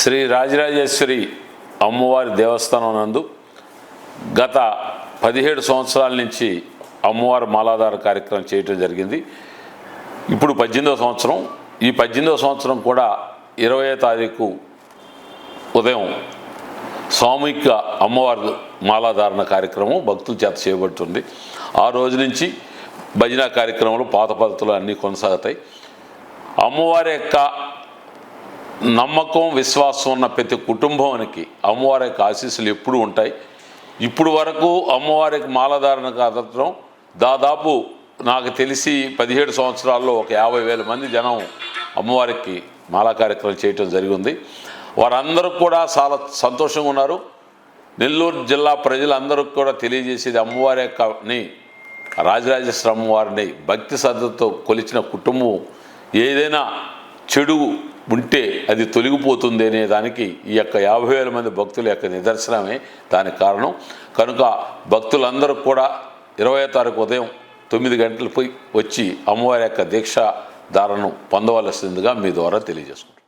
శ్రీ రాజరాజేశ్వరి అమ్మవారి దేవస్థానం నందు గత పదిహేడు సంవత్సరాల నుంచి అమ్మవారి మాలాధార కార్యక్రమం చేయటం జరిగింది. ఇప్పుడు పద్దెనిమిదవ సంవత్సరం ఈ పద్దెనిమిదవ సంవత్సరం కూడా ఇరవై తారీఖు ఉదయం సామూహిక అమ్మవారి మాలాధారణ కార్యక్రమం భక్తుల చేత చేయబడుతుంది. ఆ రోజు నుంచి భజన కార్యక్రమాలు పాత పద్ధతులు అన్నీ కొనసాగుతాయి. అమ్మవారి యొక్క నమ్మకం విశ్వాసం ఉన్న ప్రతి కుటుంబానికి అమ్మవారి యొక్క ఆశీస్సులు ఎప్పుడూ ఉంటాయి. ఇప్పుడు వరకు అమ్మవారికి మాలధారణ కాదటం దాదాపు నాకు తెలిసి పదిహేడు సంవత్సరాల్లో ఒక యాభై వేల మంది జనం అమ్మవారికి మాలా కార్యక్రమం చేయటం జరిగింది. వారందరూ కూడా చాలా సంతోషంగా ఉన్నారు. నెల్లూరు జిల్లా ప్రజలందరూ కూడా తెలియజేసేది అమ్మవారి యొక్కని రాజరాజేశ్వర అమ్మవారిని భక్తి శ్రద్ధతో కొలిచిన కుటుంబం ఏదైనా చెడు ఉంటే అది తొలగిపోతుంది అనే దానికి ఈ యొక్క యాభై వేల మంది భక్తుల యొక్క నిదర్శనమే దానికి కారణం. కనుక భక్తులందరూ కూడా ఇరవై తారీఖు ఉదయం తొమ్మిది గంటలపై వచ్చి అమ్మవారి యొక్క దీక్షాధారను పొందవలసిందిగా మీ ద్వారా తెలియజేసుకుంటాం